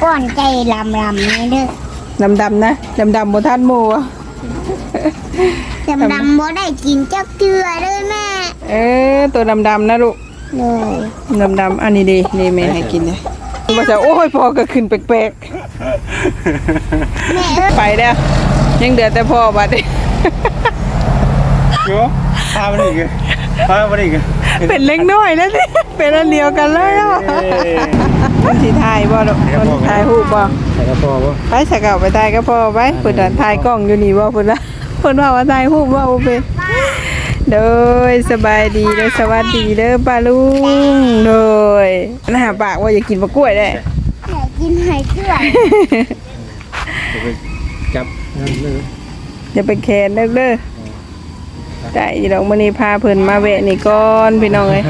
ป้อนไก่ลำลำนี่เด้อดำดำๆนะดำดำๆบนท่านหมูอะดำดำบ่ได้กินจักเทื่อเลยแม่ เออตัวดำดำๆนะลูกเลยดำดำๆอันนี้ดีนี่แม่ให้กินเลยว่าจะโอ้ยพอก็ขึ้นแปลกแม่เอ้ยๆไปแล้วยังเดือดแต่พ่อบัดนี้โยพาไปอีกเลย พาไปอีกเลยเป็นเล็กน้อยแล้วสิเป็นอันเดียวกันเลยอะคนที่ถ่ายบ่ลูกคนที่ถ่ายรูปบ่ใส่กระเพาะป่ะไปสกเอาไปถ่ายก็พอไปเพิ่นน่ะถ่ายกล้องอยู่นี่บ่เพิ่นละเพิ่นว่าว่าถ่ายรูปบ่บ่เป็นโดยสบายดีเด้อสวัสดีเด้อป้าลุงโดยน่าปากว่าอย่ากินมะกล้วยได้แม่กินไห้เทื่อเดี๋ยวไปจับนั่นเลยอย่าไปแคนเด้อเด้อ ได้อีดอกมื้อนี้พาเพิ่นมาแวะนี่ก่อนพี่น้องเอ้ย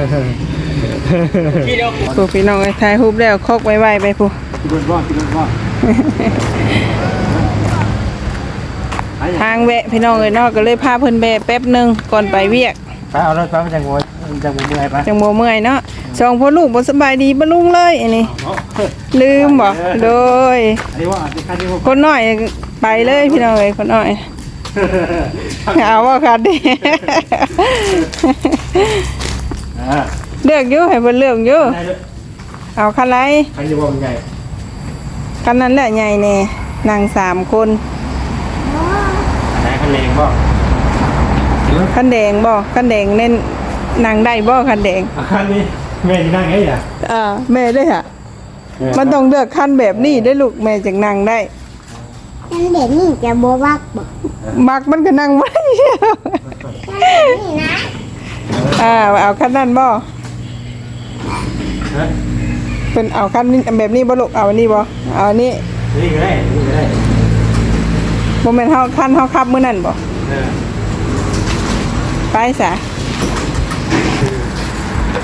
ผู้พี่น้องเอ้ยถ่ายรูปแล้วคอกไว้ๆไปผู้กินรถบ่กินรถบ่ทางแวะพี่น้องเอ้ยเนาะก็เลยพาเพิ่นแวะแป๊บหนึงก่อนไปเวียกไปเอารถไปมาจากหัวจากหัวเมื่อยไปจังบ่เมื่อยเนาะสองพ่อลูกบ่สบายดีบ่ลุงเลยอันนี้ลืมบ่โดยอันนี้ว่าอันนี้ค่าที่ว่าคนน้อยไปเลยพี่น้องเอ้ยคนน้อย เอาว่าคันดิอ่าเลือกอยู่ให้เพิ่นเลือกอยู่ได้เลยเอาคันไรใครจะว่ามันใหญ่คันนั้นแหละใหญ่แน่นั่งสามคนไหนคันเลงบ่คันแดงบ่คันแดงเน้นนั่งได้บ่คันแดงคันนี้แม่จะนั่งไงอะอ่าแม่ได้ค่ะมันต้องเลือกคันแบบนี้ได้อลูกแม่จึงนั่งได้นั่นเด็กนี่จะบ่วักบ่ มักมันก็นั่งบ่ได้นี่นะอ่าเอาคันนั้นบ่ฮะเป็นเอาคันนี้แบบนี้บ่ลูกเอาอันนี้บ่เอาอันนี้นี่ก็ได้นี่ก็ได้บ่แม่นเฮาคันเฮาขับมื้อนั้นบ่เออไปซะ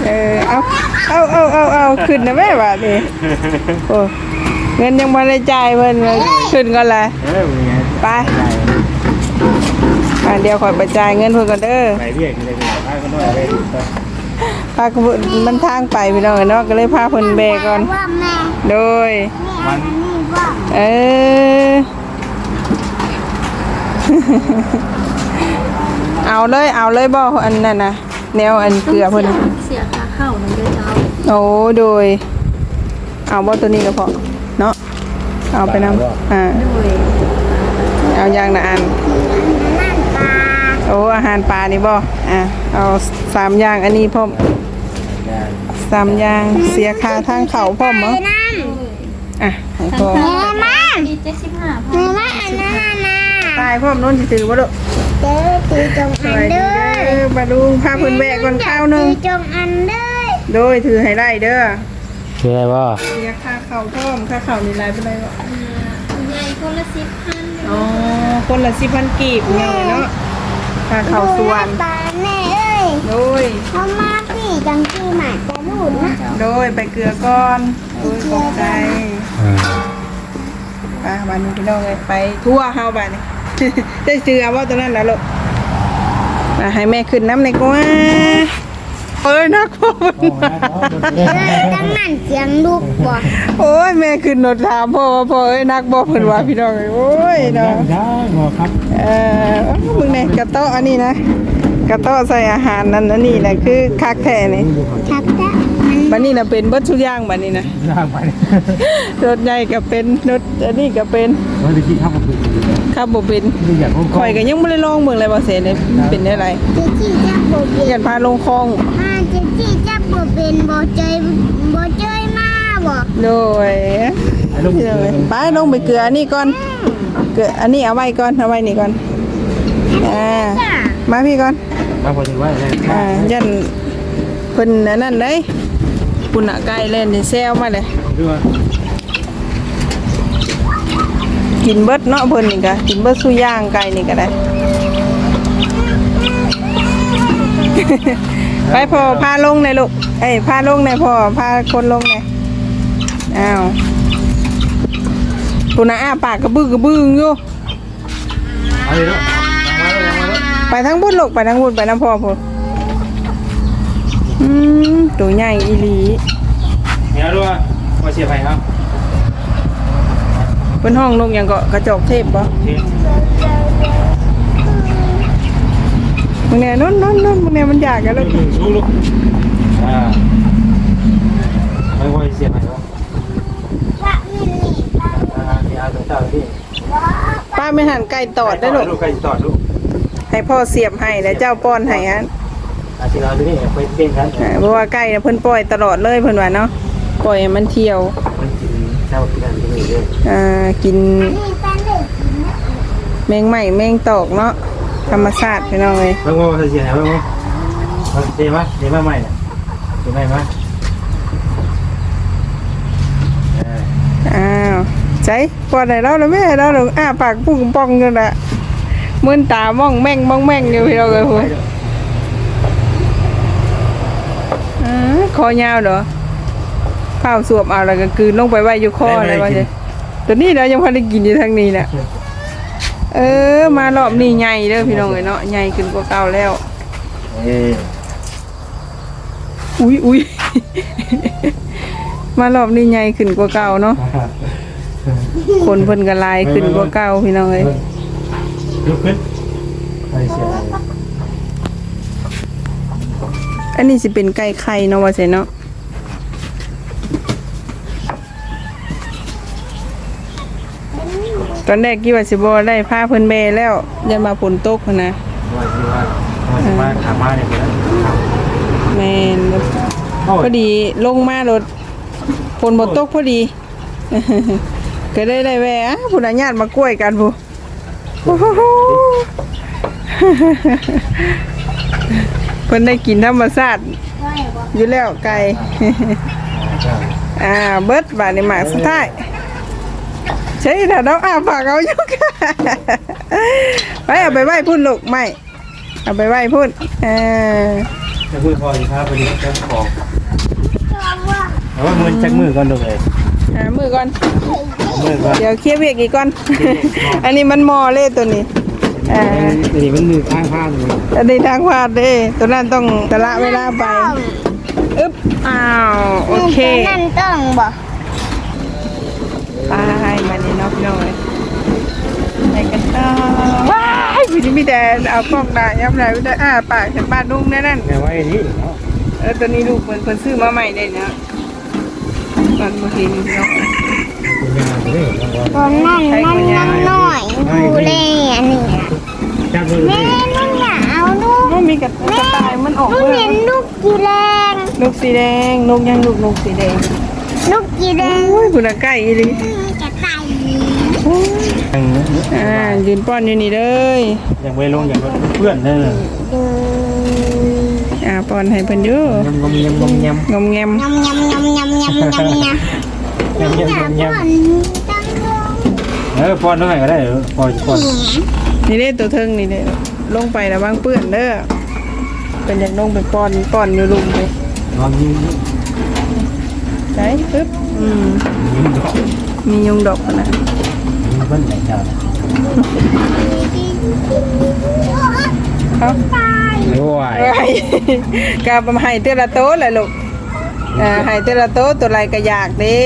เออเอาเอาเอาเอาเอาขึ้นนะแม่บาดนี้โอ้เงินยังบ่ได้จ่ายเพิ่นเลยขึ้นก่อนละเออเป็นไงไปใหญ่ อ่าเดี๋ยวขอยไปจ่ายเงินเพิ่นก่อนเด้อไปเรียกเลยไปพากันด้วยไปดูไปพาขบวนมันทางไปพี่น้องเนาะก็เลยพาเพิ่นแบกก่อน ว่าแม่โดย แม่อันนี้ว่าเออ เอาเลยเอาเลยบ่อันนั้นน่ะแนวอันเกลือเพิ่นเสียค่าเข้านั่นด้วยเจ้าโอ้โดย เอาบ่ตัวนี้ก็พอเนาะเอาไปนำอ่า ด้วยเอาอย่างละอันนั่นปลา โอ้อาหารปลานี่บ่อะเอาสามอย่างอันนี้พร้อมสามอย่างเสียค่าทางเขาพร้อมไปมั้งนั่นอะให้พอแม่มามีเจ็ดสิบห้าพัแม่นมาอันนั้นน่ะตายพร้อมนู้นสิถือบ่ลูกเจอตีจงสอันวัสดีเด้อเด้อมาดูพาเพิ่นแบกก่อนข้าวหนึงตีจงอันเด้อโดยถือให้ได้เด้อเชื่อว่าเสียค่าเข้าพร้อมค่าเข้านี่หลายปานใดบ่ ใหญ่คนละสิบพันอ๋อ คนละ10,000กีบเนี่ยเนาะ ค่าเข้าสวนปลาแม่เอ้ยโดยเขามาพี่จังที่หมาจะรูดนะโดยไปเกลือก่อนโดยขอบใจไปบ้านนี้พี่น้องเลยไปทั่วเฮาบ้านนี้ได้เจือว่าตรงนั้นแล้วลูกอะให้แม่ขึ้นน้ำในอยกว่า เอ้ยนักพ่อเป็นตั้งนั่นเสียงลูกบ่โอ้ยแม่ขึ้นรถถามพ่อว่าพ่อเอ้ยนักบ่เพิ่นว่าพี่น้องเอ้ยโอ้ยเนาะได้หมอครับเออมึงเนี่ยกระโต๊ะอันนี้นะกระโต๊ะใส่อาหารนั่นอันนี้แหละคือคักแท้นี่ชักจ้บัดนี้น่ะเป็นเบิดทุกอย่างบัดนี้นะย่างไปรถใหญ่ก็เป็นรถอันนี้ก็เป็นวันที่ข้าวมันคือ ขับบ่เป็นไม่อยากลงข่อยก็ยังบ่ได้ลองเบิ่งเลยว่าเสยเนี่ยเป็นได้ไรเจจี้จับบ่เป็นยันพาลงคลองมาเจจี้จับบ่เป็นบ่เจยบ่เจยมาบ่โดยลูกพี่น้องเอ้ยไปลงไปเกลืออันนี้ก่อนเกลืออันนี้เอาไว้ก่อนเอาไว้นี่ก่อนอ่าจ้ะมาพี่ก่อนมาพอดีว่าอะไรอ่ายันเพิ่นอันนั้นเด้ยปุ่นอะไก่เล่นสิแซวมาเลยดูว่า กินเบิดเนาะเพิ่นนี่ก็กินเบิดสุย่างไก่นี่ก็ได้ ไปพอพาลงเลยลูกเอ้ยพาลงเลยพ่อพาคนลงเลยอ้าวปุนอะอ้าปากกระบึ้งกระบึ้งอยู่เอาเลยเนาะมาแล้วมาแล้วไปทั้งบุญลูกไปทั้งบุญไปน้ำพ่อพูนอืมตัวใหญ่อีหลีเนี่ยดูว่ามาเชียร์ไผ่ครับ เป็นห้องนกหยังก็กระจอกเทพบ่เทปมึงเนี่ยนุ่นนุ่นนุ่นมึงเนี่ยมันอยากกันแล้วสู้ลูกอ่าไม่ไหวเสียไหนวะว่ามินนี่อ่านี่เอาตัวเจ้าที่ป้าไม่หันไก่ตอดได้หรอกลูก ใครตอดลูกให้พ่อเสียบให้แล้วเจ้าป้อนให้ฮะอาทิตย์เราที่นี่ไปเต้นกันอ่าเพราะว่าไก่เนี่ยเพิ่นปล่อยตลอดเลยเพิ่นว่าเนาะปล่อยให้มันเที่ยว อ่ากินนี่แป้งเด็กกินนะแมงใหม่แมงตอกเนาะธรรมชาติพี่น้องเอ้ยเพิ่งว่าเสียไหนเพิ่งว่าเดี๋ยวมาเดี๋ยวมาใหม่เนี่ยเดี๋ยวใหม่มาเอออ้าวใจปล่อยได้แล้วแล้วแม่แล้วเราอ้าปากปุ้งป่องกันละมึนตามองแม่งมองแม่งอยู่พี่น้องเอ้ยพุ่นอ่าคอยาวเหรอ ข้าวสวบเอาแล้วก็กลืนลงไปไว้อยู่คอเลยว่าใช่ตัวนี้เรายังพอได้กินอยู่ทางนี้น่ะเออ มารอบนี้ใหญ่เด้อพี่น้องเอ้ยเนาะใหญ่ขึ้นกว่าเก่าแล้ว เอออุ้ยอุ้ย มารอบนี้ใหญ่ขึ้นกว่าเก่าเนาะคนเพิ่นก็หลายขึ้นกว่าเก่าพี่น้องเอ้ยลุกขึ้นไปเสียไหนอันนี้สิเป็นไก่ไข่เนาะว่าซั่นเนาะ ตอนแรกคิดว่าสิบ่ได้พาเพิ่นแม่แล้วยันมาฝนตกหั้นนะว่าสิว่าว่าสิมาถามมาเนี่ยคนนั้นแมนพอดีลงมารถฝนบ่ตกพอดี ก็ได้ได้แวะผู้ใดญาติมากล้วยกันผู้เพิ่นได้กินธรรมชาติอยู่แล้วไก่อ่าเบิดบาดนี้หมากสุดท้าย ใช่ถ้าเราอ้าปากเอาอยู่ค่ะไปเอาไปไหว้พุ่นลูกไม่เอาไปไหว้พุ่นเออจะมือพอสิครับพอดีจะของชอบว่าเอาว่ามือจักมือก่อนลูกเลยหามือก่อน มือก่อนเดี๋ยวเคลียร์เวียกอีกก่อน อันนี้มันมอเล่ตัวนี้อ่าอันนี้มันมือข้างผ้าเลยอันนี้ทางพลาดเด้ตัวนั้นต้องตะละเวลาไปอึ๊บอ้าวโอเคตัวนั่นต้องบอก ไปมา นี่เนาะพี่น้องเอ้ยไปกันต่อว้ายพี่นี่มีแต่เอากล้องได้ยับไหนไม่ได้อ้าปากถึงบ้านลุงแน่นั่นแม่ไว้นี่เนาะเออตัวนี้ลูกเหมือนเพิ่นซื้อมาใหม่ได้เนาะมันบ่เห็นพี่น้องคุณยายเลยตัวนั่นนั่นนั่นหน่อยดูเลยอันนี้นะจับมือเลแม่ยนุ่นอยากเอาลูกมันมีกระกระต่ายมันออกนุ่นเมื่อเห็นลูกกีแดงนกสีแดงนกยังลูกนกสีแดงลูกกีแดงโอ้ยคุณน่ะใกล้อีหลีกระต่าย อ่ายืนป้อนอยู่นี่เลยยังไม่ลงอย่างเพื่อนเลยดูอ่าป้อนให้เพิ่นอยู่ยำงมยำงมยำงอมแงมยำยำยำยำยำยำยำยำอยากยำยำก่อนตั้งลงเออป้อนเท่าไหร่ก็ได้ป้อนป้อนนี่เด้ตัวเทิงนี่เด้ลงไประวังเปื้อนเด้อเป็นอย่างลงไปป้อนป้อนอยู่ลุมไปลองยิ้มไหนปึ๊บอืมยิ้มดอกมียุงดอกนะยิ้ม เบิ้ลไหนเจ้าเขาโอ้ว้กาบมาให้เตละโตแหละลูกอ่าให้เตละโตตัวไรก็อยากด้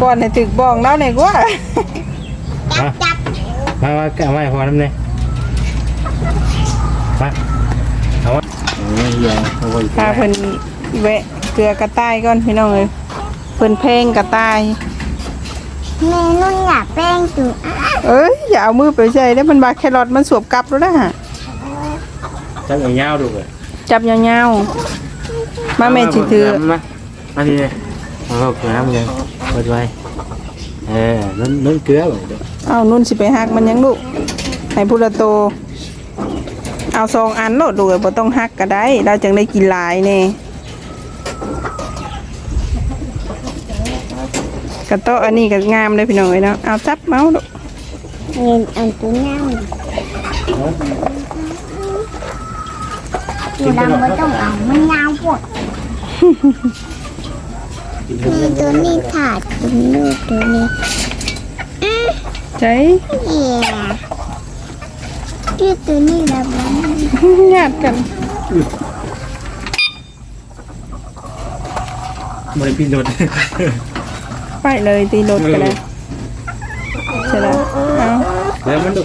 ป้อนให้ถึกบ้องแล้วเนี่ยกว่าจับจับมาว่าเอาไว้พอน้ำเนี่ยมาเอาไว้เฮ้าไว้พาเพิ่นแวะเกลือกระต่ายก่อนพี่น้องเอ้ยเพิ่นเพลงกระต่าย แม่นุ่นอยากแป้งตัวอะเอ้ยอย่าเอามือไปใส่แล้วมันบาแครอทมันสวบกลับแล้วนะฮะจังเอายาวดูเลยจับยาวๆมาแม่สิถือมามาทีเลยมาเอาเกลือน้ำยังเปิดไว้เออนุ่นนุ่นเกลือเลยเอานุ่นสิไปหักมันยังลูกให้พุละโต เอาสองอันโลดดูเลยบ่ต้องหักก็ได้เราจึงได้กินหลายแน่ กระโตะอันนี้ก็งามเลยพี่น้องเอ้ยเนาะเอาจับเมาส์ลูกเงินอันตัวเน่าตัวดำไม่ต้องเอามันยาวปวดมีตัวนี้ขาดตัวนี้ตัวนี้อือใจเหี้ยที่ตัวนี้ดำมันญาติกันบริพินโดด ไปเลยตีรถกันเลยใช่แล้วเอาแล้วมันดุ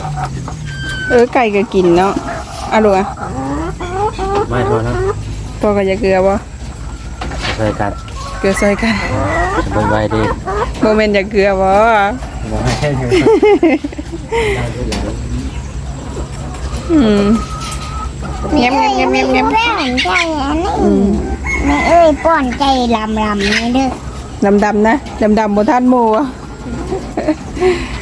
เออไก่ก็กินเนาะเอาดูอะไม่พอนะตัวก็จะเกลือบ่ใส่กัดเกลือใส่กันเบิ่งไว้ดีโมเมนต์จะเกลือบ่บ่ให้แค่อยู่อืมเงียบเงียบเงียบเงียบเงียบแม่เหมือนใจอันนี้แม่เอ้ยป้อนใจลำลำนี่เด้อ ดำดำๆนะดำดำๆบนท่านหมูอะ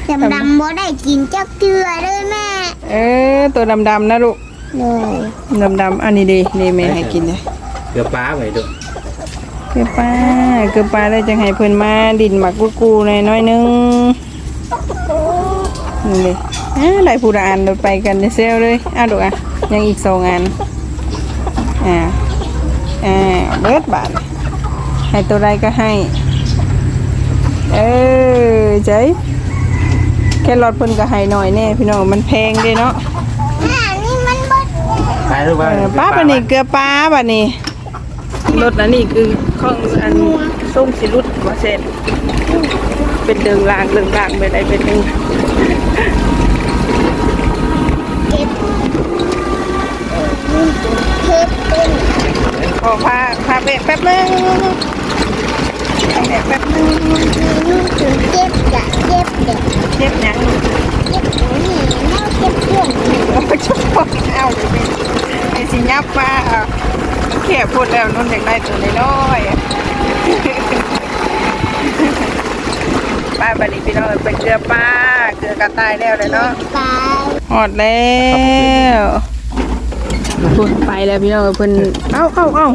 ดำดำบ่ได้กินจักเทื่อเลยแม่ เออตัวดำดำๆนะลูกเลยดำดำๆอันนี้ดีนี่แม่ให้กินเลยเกลือปลาไว้ดุเกลือปลาเกลือปลาได้จังให้เพิ่นมาดินหมักกูกูหน่อยน้อยนึงนี่เลยอ่าได้ผู้ละอันเราไปกันในเซลเลยอะดูกอะยังอีกสองอันอ่าอ่าเบิดบาทให้ตัวใดก็ให้ เออใจ แค่รถเพิ่นก็ให้หน่อยแน่พี่น้องมันแพงเด้เนาะอ่านี่มันเบิดไปดูว่าเออป้าบัดนี้เกลือปลาบัดนี้รถอันนี้คือของอันส้มสิรุดบ่เสร็จ เป็นเดิงลางเดิงลางไปได้เป็นหนึงเก็บเก็บเป็นขอพาพาไปแป๊บนึงพาไป แป๊บนึงเก็บกะเก็บเด็กเจ็บหยังเก็บหนูนี่แม่เก็บเพื่อนโอ้ยชุบเอาเดี๋ยวนี้ไอ้สิยับป้าเอาแค่พูดแล้วนุ่นอยากได้ตัวน้อยป้าบัดนี้พี่น้องไปเกลือป้าเกลือกระต่ายแล้วเลยเนาะหอดแล้วพุ่นไปแล้วพี่น้องเพิ่นเอ้าเอ้าเอ้า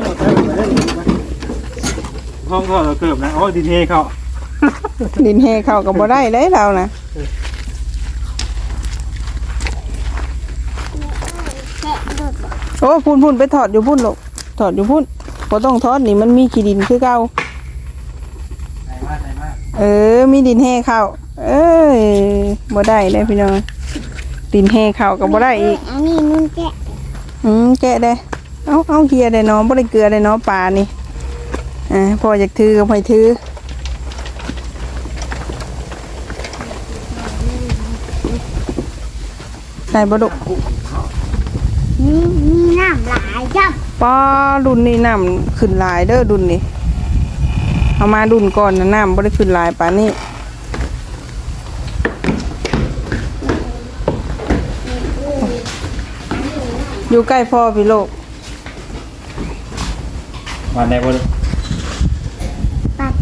ห้องก็เกือบนะโอ้ดินเทเขาดินเฮเข้ากับบ่ได้เลยเรานะแกะดุดโอ้พุ่นพุ่นไปถอดอยู่พุ่นลูกถอดอยู่พุ่นบ่ต้องถอดนี่มันมีขี้ดินคือเก่าใส่มาใส่มาเออ มีดินเฮเข้า เอ้ยบ่ได้เลยพี่น้องดินเฮเข้ากับบ่ได้อีก อันนี้นุ่นแกะอืมแกะได้เอาเอาเกียร์ได้เนาะบ่ได้เกลือได้เนาะปลานี่ อ่าพออยากถือก็ไปถือได้บ่ดุนี่มีน้ำหลายจับป้ารุ่นนี้น้ำขึ้นหลายเด้อรุ่นนี้ เอามารุ่นก่อนนะน้ำบ่ได้ขึ้นหลายปานนี้อยู่ใกล้พ่อพี่โลก มาในบ่ปลา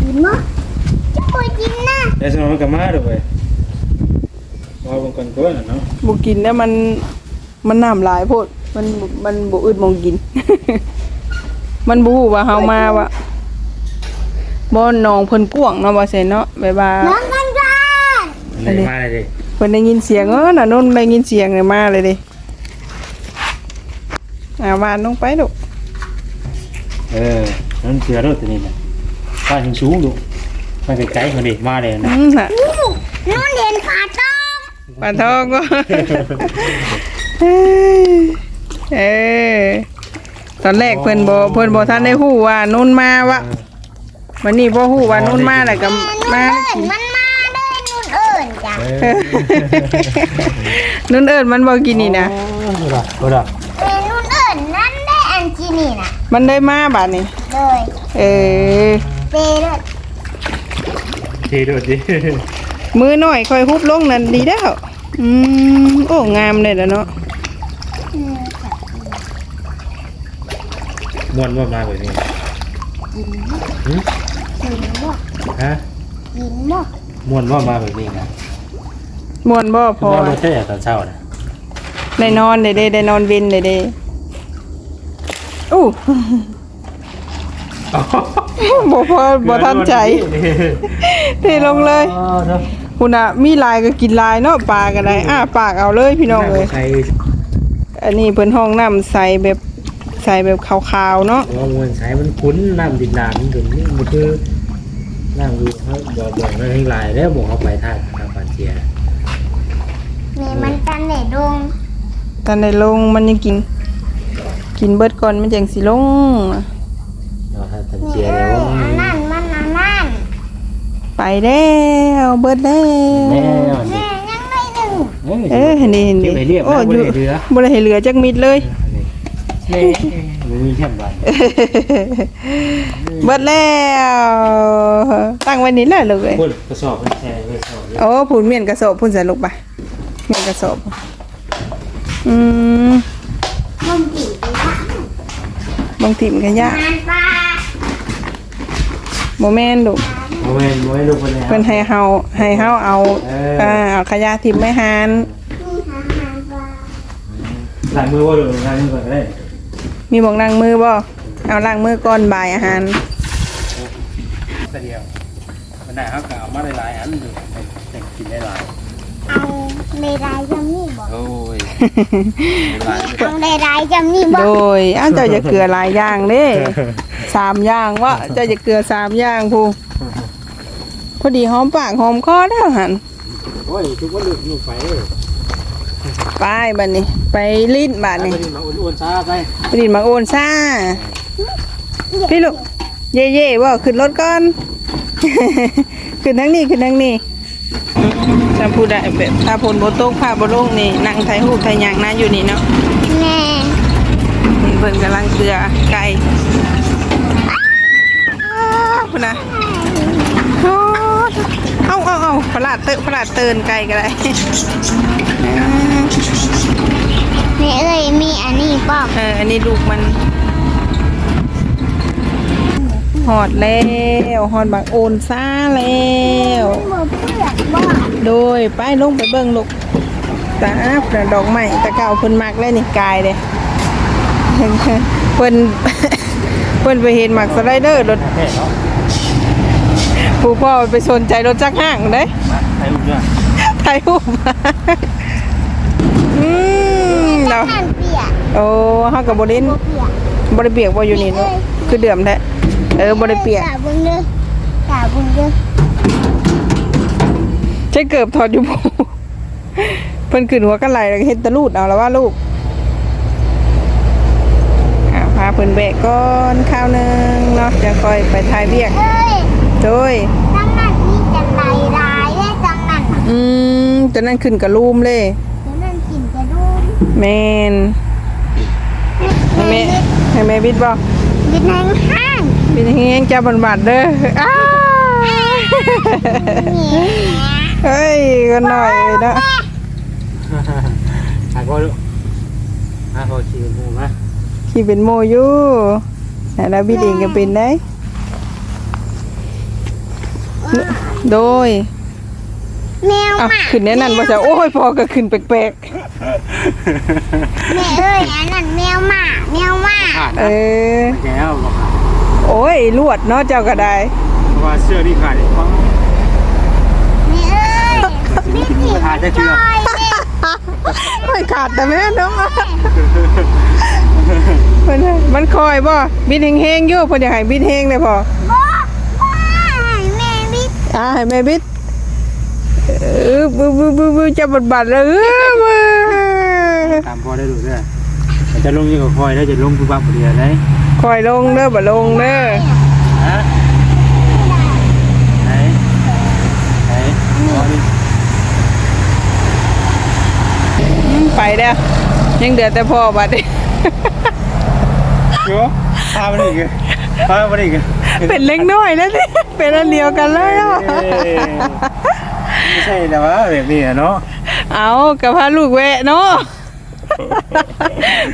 กินมั้จะไปกินนะเดี๋ยวสมองก็มาดูเว้ยว่าบางคนก็น่ะเนาะบ่กินแล้วมันมันน้ำหลายโพดมันบ่มันบ่อึดมองกิน มันบ่ฮู้ว่าเฮามาว่าบ่หนองเพิ่นกว้างเนาะว่าซั่นเนาะแบบว่าน้องกันกันอันนี้มาเลยดิเพิ่นได้ยินเสียงเออน่ะนุ่นได้ยินเสียงเลยมาเลยเดิอ่าวานลงไปลูกเออนั่นเสือรถตัวนี้นะ ป้าถึงสูงดูมันไกลๆมันดิมาเลยนะอืมน่ะนุ่นเรียนขาต้องปลาทองก็เอ้ยเออตอนแรกเพิ่นบ่เพิ่นบ่ทันได้ฮู้ว่านุ่นมาวะวันนี้พอฮู้ว่านุ่นมาแล้วก็นุ่นมา เอิญมันมาเลยนุ่นเอิญจ้ะเออนุ่นเอิ้นมันบ่กินนี่นะโอ้ดอกโอ้ดอกเป็นนุ่นเอิญนั่นได้อันจีนี่นะมันได้มาบาดนี้เลยเออ เปเลยทีดูดิมือหน่อยค่อยฮุบลงนั่นดีแล้วอืมโอ้งามเลยล่ะเนาะม่วนว่ามาแบบนี้หึกินหมดฮะกินหมดม่วนว่ามาแบบนี้นะม่วนบ่พพออรถเท่ตอนเช้านะได้นอนได้เด้ได้นอนเวินได้เด้อู้ บ่พอบ่ทันใจเทลงเลยอ๋อเนาะคุณน่ะมีลายก็กินลายเนาะปลาก็ได้อ้าปากเอาเลยพี่น้องเอ้ยใครอันนี้เพิ่นห้องน้ำใสแบบใสแบบขาวๆเนาะว่ามวนใช้มันคุ้นน้ำดินน้ำมันถึงนี่มันคือน้ำดูเขาบอกบอกไม่ให้ลายแล้วบอกเขาไปท่าทางปานเจียนี่มันกันไหนดงตอนได้ลงมันยังกิน กินเบิดก่อนมันจังสิลงเราท่าปานนี่เจียเอ้แล้วยอันนั้นมันอันนั้นไปแล้วเบิดแล้วแน่แม่ยังไม่หนึ่งเออเห็นดิเห็นดิเก็บไว้เรียบโอ้นะอยู่บ่ได้เหลือบ่ได้ให้เหลือจักมิดเลยนี่มันมีแค่บันเบิดแล้ว ตั้งไว้นี่แหละลูกเอ้ยพูดกระสอบมันแชร์กระสอบโอ้พูนเมียนกระสอบพูนใส่ลูกไปเมียนกระสอบอืมมันกี่ปีละบางทีมันก็ยากงานปลา บ่แม่นลูกโมเมนต์โมเมนต์ลูกคนนี้เพิ่นให้เฮาให้เฮาเอาเอออ่่าเอาขยะทิ่มไม่หานนี่หางานปลาหลายมือว่าหรือหลายมือก่อนก็ได้มีหมองล้างมือบ่เอาล้างมือก่อนบ่ายอาหารแต่เดียวมันได้เขากล่าวมาหลายๆอันดูแต่กินได้หลายเอาในรายจำนี่บอกโอ้ย หลายเอาในรายจำนี่บอโดกยอ้าวเจ้าจะเกลือหลายอย่างเด้สามอย่างวะเจ้าจะเกลือสามอย่างพูพอดีหอมปากหอมคอแล้วหันโอ้ยทุกวันลูกลูกไปเลยไปบัดนี้ ไปลิ้นบัดไปนี้ดิมาอ้วนๆช้าไปไปลิ้นมาโอนซ่าพี่ลูกเย่เย่ว่าขึ้นรถก่อน ขึ้นทั้งนี้ขึ้นทั้งนี้ ถ้าพูดได้แบบถ้าพลโบโต๊กผ้าโบโลกนี่นั่งไทยหูกไทยยางนะอยู่นี่เนาะแม่เพิ่นกำลังเกลือไก่พุ่นนะโอ้เอาเอาเอาปลาดเตอะปลาดเตือนไก่ก็ได้แม่เอ้ยมีอันนี้ป้อมเอออันนี้ลูกมันหอดแล้วหอดบักโอนซ่าแล้วบ่เพื่อนบ่โด ยไปลงไปเบิ่งลูกตาเพิ่นดอกไม้ตะเก่าเพิ่นมักเลยนี่กายเลยเพิ่นเพิ่นไปเห็นหมักสไลเดอร์รถแค่เนาะผู้พ่อไปสนใจรถจักรห้างเด้มาใครลูกเนี่ยถ่ายรูปมาอืมเรานั่นเปียกโอ้เฮากับบรินบ่เปียกบริเปียกบ่อยู่นี่เนอะคือเดือมแท้เออบริเปียกกาบุญเด้อกาบุญเด้อใช้ เกือบถอดอยู่บ่เพิ่นขึ้นหัวกันไหลแล้วก็เฮ็ดตะลูดเอาแล้วว่าลูกอ่าพาเพิ่นแบกก่อนข้าวหนึงเนาะจะค่อยไปถ่ายเวียกเอ้ยโดยจังนั้นมีจังไรรายเด้จังนั้นน่ะอืมตอนนั้นขึ้นกระลูมเลยจังนั้นกินกระดูกแมนให้แม่ให้แม่บิดบ่บิดแห้งห้างบิดเฮงๆจ้าบันบัดเด้ออ้านี่ เฮ้ยก็หน่อยเนาะหาพ่อลูกหาพ่อขี่หมูมาขี่เป็นโมอยู่แต่แล้วบิดเองก็เป็นได้ โดยแมวอะหมาขึ้นแน่นั่นว่าจะโอ้ยพอก็ขึ้นแปลกแม่เอ้ยอันนั้นแมวหมาแมวหมาขาดๆเออแก้วบอกขาดโอ้ยลวดเนาะเจ้าก็ได้เพราะว่าเสื้อที่ขาดเนี่ยฟังแม่เอ้ย มีสิขาดจะเชื่อจอยแม่ไม่ขาดแต่แม่เนาะเพิ่นว่ามันคอยบ่บิดเฮงๆอยู่เพิ่นอยากให้บิดเฮงเลยพอบ่บ่แม่บิดอ่าให้แม่บิดเออบึบึบึบึจะบัดบัดเลยเออมาตามพ่อได้ดูด้วยแต่จะลงยังกับคอยถ้าจะลงปุ๊บปั๊บเดียวได้คอยลงเด้อบ่ลงเด้อ ฮะไหนไหนพ่อนี่ อืม ไปแล้ว ยังเดือแต่พ่อบัดนี้โย่พามันอีกเลยพามันอีกเลยเป็นเล็กน้อยแล้วนี่เป็นอันเดียวกันเลยอะไม่ใช่แต่ว่าแบบนี้อะเนาะเอากับพาลูกแวะเนาะ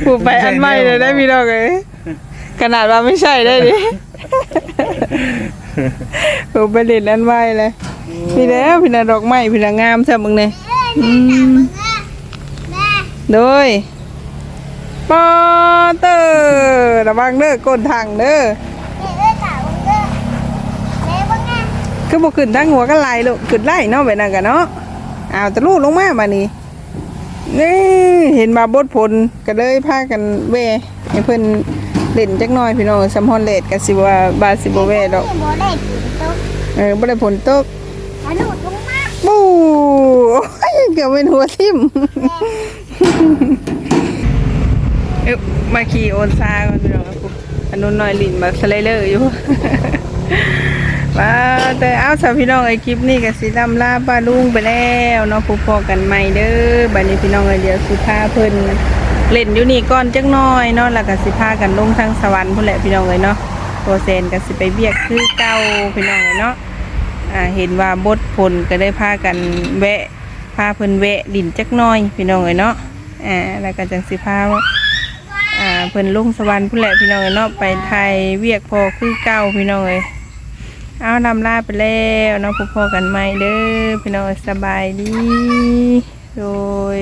ผูไปอันใหม่เลยได้พี่น้องเอ้ยขนาดว่าไม่ใช่ได้ดิผูไปเล่นอันใหม่เลยพี่แล้วพี่น่ะดอกไม้พี่น่ะงามซะมึงเนี่ยอืมแม่ โดยปอเตอร์ระวังเด้อก้นทางเด้อแม่เอ้ยกาบุญเด้อแม่บ่งามคือบ่ขึ้นทั้งหัวกันไหลลูกขึ้นไหลเนาะแบบนั้นกันเนาะอ้าวตะลูกลงมาบัดนี้นี่เห็นมาบดผลก็เลยพากันเวให้เพิ่นเล่นจักหน่อยพี่น้องสำฮอนเลดก็สิว่าบาสิบ่เวดอกบ่ได้กินตุ๊กเออบ่ได้ผลตกกระดูกลงมาปูโอ้ยเกือบเป็นหัวทิ่ม เอ๊ะมาขี่โอนซาก่อนพี่น้องครับอันนู้นน่อยลินมาสไลเดอร์อยู่ไปป้าแต่เอาสาวพี่น้องไอ้คลิปนี้ก็สิลำลาป้าลุงไปแล้วเนาะพบพอกันใหม่เด้อบัดนี้พี่น้องเอ้ยเดี๋ยวสิพาเพิ่นเล่นอยู่นี่ก่อนจักหน่อยเนาะแล้วก็สิพากันลงทางสวรรค์พุ่นแหละพี่น้องเอ้ยเนาะโปรเซนก็สิไปเบียกคือเก่าพี่น้องเอ้ยเนาะอ่าเห็นว่าบดผลก็ได้พากันแวะพาเพิ่นแวะดินจักหน่อยพี่น้องเอ้ยเนาะ อ่าแล้วก็จังสิพาอ่าเพิ่นลงสวรรค์พุ่นแหละพี่น้องเอ้ยเนาะไปไทยเวียกพอคือเก่าพี่น้องเอ้ยเอาลำลาไปแล้วเนาะพบพอกันใหม่เด้อพี่น้องสบายดีโดย